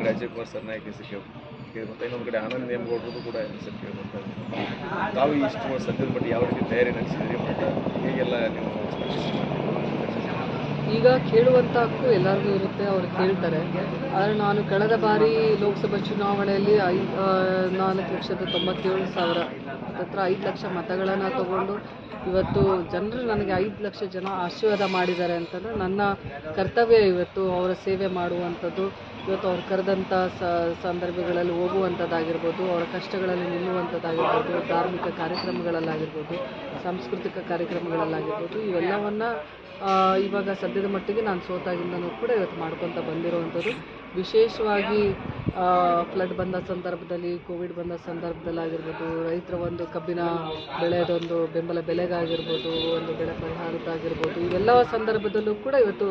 ಕಡೆ ಅಜಯ್ ಕುಮಾರ್ ಕೇಳಿ ಕೇಳ್ಬರ್ತಾ ಇನ್ನೊಂದು ಕಡೆ ಆನಂದ್ ನೇಮಗೌಡರದು ಕೂಡ ಹೆಸರು ತಾವು ಇಷ್ಟು ಸದ್ಯದ ಮಟ್ಟಿಗೆ ಯಾವ ರೀತಿ ತಯಾರಿ ನಡೆಸಿದ್ರಿ ಮತ್ತು ಹೇಗೆಲ್ಲ ನೀವು ಈಗ ಕೇಳುವಂಥ ಹಕ್ಕು ಎಲ್ಲರಿಗೂ ಇರುತ್ತೆ, ಅವ್ರು ಕೇಳ್ತಾರೆ. ಆದರೆ ನಾನು ಕಳೆದ ಬಾರಿ ಲೋಕಸಭಾ ಚುನಾವಣೆಯಲ್ಲಿ ಐ ನಾಲ್ಕು ಲಕ್ಷದ ತೊಂಬತ್ತೇಳು ಸಾವಿರ ಹತ್ರ ಐದು ಲಕ್ಷ ಮತಗಳನ್ನು ತಗೊಂಡು ಇವತ್ತು ಜನರು ನನಗೆ ಐದು ಲಕ್ಷ ಜನ ಆಶೀರ್ವಾದ ಮಾಡಿದ್ದಾರೆ ಅಂತಂದರೆ ನನ್ನ ಕರ್ತವ್ಯ ಇವತ್ತು ಅವರ ಸೇವೆ ಮಾಡುವಂಥದ್ದು. ಇವತ್ತು ಅವ್ರು ಕರೆದಂಥ ಸಂದರ್ಭಗಳಲ್ಲಿ ಹೋಗುವಂಥದ್ದಾಗಿರ್ಬೋದು, ಅವರ ಕಷ್ಟಗಳಲ್ಲಿ ನಿಲ್ಲುವಂಥದ್ದಾಗಿರ್ಬೋದು, ಧಾರ್ಮಿಕ ಕಾರ್ಯಕ್ರಮಗಳಲ್ಲಾಗಿರ್ಬೋದು, ಸಾಂಸ್ಕೃತಿಕ ಕಾರ್ಯಕ್ರಮಗಳಲ್ಲಾಗಿರ್ಬೋದು, ಇವೆಲ್ಲವನ್ನು ಇವಾಗ ಸದ್ಯದ ಮಟ್ಟಿಗೆ ನಾನು ಸೋತಾಗಿಂದನೂ ಕೂಡ ಇವತ್ತು ಮಾಡ್ಕೊತ ಬಂದಿರುವಂಥದ್ದು. ವಿಶೇಷವಾಗಿ ಫ್ಲಡ್ ಬಂದ ಸಂದರ್ಭದಲ್ಲಿ ಕೋವಿಡ್ ಬಂದ ಸಂದರ್ಭದಲ್ಲಾಗಿರ್ಬೋದು ರೈತರ ಒಂದು ಕಬ್ಬಿನ ಬೆಳೆದೊಂದು ಬೆಂಬಲ ಬೆಲೆಗಾಗಿರ್ಬೋದು, ಒಂದು ಬೆಳೆ ಪರಿಹಾರದ್ದಾಗಿರ್ಬೋದು ಇವೆಲ್ಲ ಸಂದರ್ಭದಲ್ಲೂ ಕೂಡ ಇವತ್ತು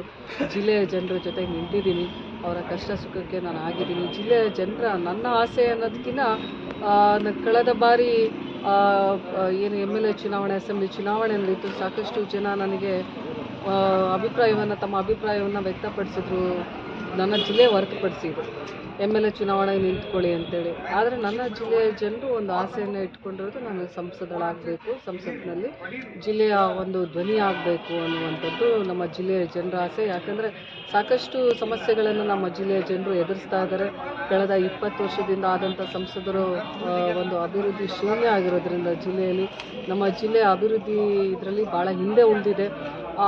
ಜಿಲ್ಲೆಯ ಜನರ ಜೊತೆ ನಿಂತಿದ್ದೀನಿ. ಅವರ ಕಷ್ಟ ಸುಖಕ್ಕೆ ನಾನು ಆಗಿದ್ದೀನಿ. ಜಿಲ್ಲೆಯ ಜನರ ನನ್ನ ಆಸೆ ಅನ್ನೋದಕ್ಕಿಂತ ಕಳೆದ ಬಾರಿ ಏನು ಎಂ ಎಲ್ ಎ ಚುನಾವಣೆ ಅಸೆಂಬ್ಲಿ ಚುನಾವಣೆ ನಡೀತು. ಸಾಕಷ್ಟು ಜನ ನನಗೆ ಅಭಿಪ್ರಾಯವನ್ನು, ತಮ್ಮ ಅಭಿಪ್ರಾಯವನ್ನು ವ್ಯಕ್ತಪಡಿಸಿದ್ರು. ನನ್ನ ಜಿಲ್ಲೆ ಹೊರತುಪಡಿಸಿದ್ರು ಎಂ ಎಲ್ ಎ ಚುನಾವಣೆ ನಿಂತ್ಕೊಳ್ಳಿ ಅಂತೇಳಿ. ಆದರೆ ನನ್ನ ಜಿಲ್ಲೆಯ ಜನರು ಒಂದು ಆಸೆಯನ್ನು ಇಟ್ಕೊಂಡಿರೋದು ನಾನು ಸಂಸದಳಾಗಬೇಕು ಸಂಸತ್ನಲ್ಲಿ ಜಿಲ್ಲೆಯ ಒಂದು ಧ್ವನಿ ಆಗಬೇಕು ಅನ್ನುವಂಥದ್ದು ನಮ್ಮ ಜಿಲ್ಲೆಯ ಜನರ ಆಸೆ. ಯಾಕಂದರೆ ಸಾಕಷ್ಟು ಸಮಸ್ಯೆಗಳನ್ನು ನಮ್ಮ ಜಿಲ್ಲೆಯ ಜನರು ಎದುರಿಸ್ತಾ ಇದ್ದಾರೆ. ಕಳೆದ ಇಪ್ಪತ್ತು ವರ್ಷದಿಂದ ಆದಂಥ ಸಂಸದರು ಒಂದು ಅಭಿವೃದ್ಧಿ ಶೂನ್ಯ ಆಗಿರೋದ್ರಿಂದ ಜಿಲ್ಲೆಯಲ್ಲಿ ನಮ್ಮ ಜಿಲ್ಲೆಯ ಅಭಿವೃದ್ಧಿ ಇದರಲ್ಲಿ ಭಾಳ ಹಿಂದೆ ಉಳಿದಿದೆ.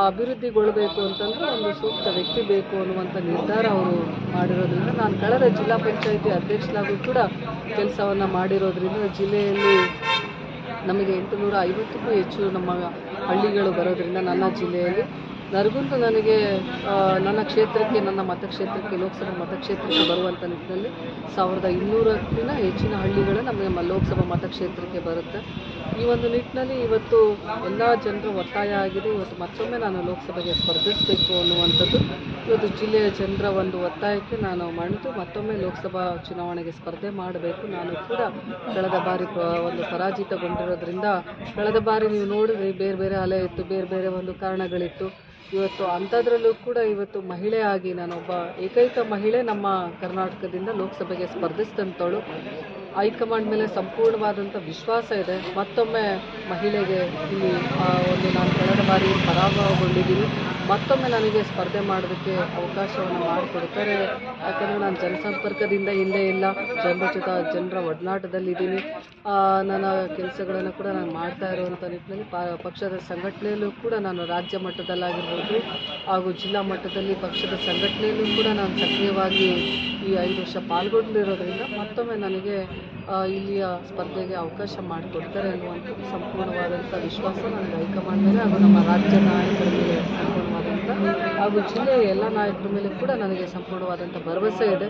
ಅಭಿವೃದ್ಧಿಗೊಳ್ಳಬೇಕು ಅಂತಂದರೆ ಒಂದು ಸೂಕ್ತ ವ್ಯಕ್ತಿ ಬೇಕು ಅನ್ನುವಂಥ ನಿರ್ಧಾರ ಅವರು ಮಾಡಿರೋದ್ರಿಂದ ನಾನು ಕಳೆದ ಜಿಲ್ಲಾ ಪಂಚಾಯಿತಿ ಅಧ್ಯಕ್ಷನಾಗೂ ಕೂಡ ಕೆಲಸವನ್ನು ಮಾಡಿರೋದ್ರಿಂದ ಜಿಲ್ಲೆಯಲ್ಲಿ ನಮಗೆ ಎಂಟುನೂರ ಐವತ್ತಕ್ಕೂ ಹೆಚ್ಚು ನಮ್ಮ ಹಳ್ಳಿಗಳು ಬರೋದ್ರಿಂದ ನನ್ನ ಜಿಲ್ಲೆಯಲ್ಲಿ. ನನಗಂತೂ ನನಗೆ ನನ್ನ ಕ್ಷೇತ್ರಕ್ಕೆ, ನನ್ನ ಮತಕ್ಷೇತ್ರಕ್ಕೆ, ಲೋಕಸಭಾ ಮತಕ್ಷೇತ್ರಕ್ಕೆ ಬರುವಂಥ ನಿಟ್ಟಿನಲ್ಲಿ ಸಾವಿರದ ಇನ್ನೂರಕ್ಕಿಂತ ಹೆಚ್ಚಿನ ಹಳ್ಳಿಗಳು ನಮಗೆ ಲೋಕಸಭಾ ಮತಕ್ಷೇತ್ರಕ್ಕೆ ಬರುತ್ತೆ. ಈ ಒಂದು ನಿಟ್ಟಿನಲ್ಲಿ ಇವತ್ತು ಎಲ್ಲ ಜನರು ಒತ್ತಾಯ ಆಗಿದೆ ಇವತ್ತು ಮತ್ತೊಮ್ಮೆ ನಾನು ಲೋಕಸಭೆಗೆ ಸ್ಪರ್ಧಿಸಬೇಕು ಅನ್ನುವಂಥದ್ದು. ಇವತ್ತು ಜಿಲ್ಲೆಯ ಜನರ ಒಂದು ಒತ್ತಾಯಕ್ಕೆ ನಾನು ಮಣಿದು ಮತ್ತೊಮ್ಮೆ ಲೋಕಸಭಾ ಚುನಾವಣೆಗೆ ಸ್ಪರ್ಧೆ ಮಾಡಬೇಕು. ನಾನು ಕೂಡ ಕಳೆದ ಬಾರಿ ಒಂದು ಪರಾಜಿತಗೊಂಡಿರೋದ್ರಿಂದ ಕಳೆದ ಬಾರಿ ನೀವು ನೋಡಿದ್ರಿ, ಬೇರೆ ಬೇರೆ ಅಲೆ ಇತ್ತು, ಬೇರೆ ಬೇರೆ ಒಂದು ಕಾರಣಗಳಿತ್ತು. ಇವತ್ತು ಅಂಥದ್ರಲ್ಲೂ ಕೂಡ ಇವತ್ತು ಮಹಿಳೆ ಆಗಿ ನಾನೊಬ್ಬ ಏಕೈಕ ಮಹಿಳೆ ನಮ್ಮ ಕರ್ನಾಟಕದಿಂದ ಲೋಕಸಭೆಗೆ ಸ್ಪರ್ಧಿಸಿದಂಥವಳು ಹೈಕಮಾಂಡ್ ಮೇಲೆ ಸಂಪೂರ್ಣವಾದಂಥ ವಿಶ್ವಾಸ ಇದೆ. ಮತ್ತೊಮ್ಮೆ ಮಹಿಳೆಗೆ ಇಲ್ಲಿ ಒಂದು ನಾನು ಕಳೆದ ಬಾರಿ ಪರಾಭವಗೊಂಡಿದ್ದೀನಿ. ಮತ್ತೊಮ್ಮೆ ನನಗೆ ಸ್ಪರ್ಧೆ ಮಾಡೋದಕ್ಕೆ ಅವಕಾಶವನ್ನು ಮಾಡಿಕೊಡ್ತಾರೆ. ಯಾಕಂದರೆ ನಾನು ಜನಸಂಪರ್ಕದಿಂದ ಹಿಂದೆ ಇಲ್ಲ. ಜನರ ಜೊತೆ ಜನರ ಒಡನಾಟದಲ್ಲಿದ್ದೀನಿ. ನನ್ನ ಕೆಲಸಗಳನ್ನು ಕೂಡ ನಾನು ಮಾಡ್ತಾ ಇರುವಂಥ ನಿಟ್ಟಿನಲ್ಲಿ ಪಕ್ಷದ ಸಂಘಟನೆಯಲ್ಲೂ ಕೂಡ ನಾನು ರಾಜ್ಯ ಮಟ್ಟದಲ್ಲಾಗಿರ್ಬೋದು ಹಾಗೂ ಜಿಲ್ಲಾ ಮಟ್ಟದಲ್ಲಿ ಪಕ್ಷದ ಸಂಘಟನೆಯಲ್ಲೂ ಕೂಡ ನಾನು ಸಕ್ರಿಯವಾಗಿ ಈ ಐದು ವರ್ಷ ಪಾಲ್ಗೊಂಡಿರೋದ್ರಿಂದ ಮತ್ತೊಮ್ಮೆ ನನಗೆ ಇಲ್ಲಿಯ ಸ್ಪರ್ಧೆಗೆ ಅವಕಾಶ ಮಾಡಿಕೊಡ್ತಾರೆ ಅನ್ನುವಂಥ ಸಂಪೂರ್ಣವಾದಂಥ ವಿಶ್ವಾಸ ನನಗೆ ಹೈಕಮಾಂಡ್ ಮೇಲೆ ಹಾಗೂ ನಮ್ಮ ರಾಜ್ಯ ನಾಯಕರ ಮೇಲೆ ಹಾಗೂ ಜಿಲ್ಲೆಯ ಎಲ್ಲ ನಾಯಕರ ಮೇಲೆ ಕೂಡ ನನಗೆ ಸಂಪೂರ್ಣವಾದಂಥ ಭರವಸೆ ಇದೆ.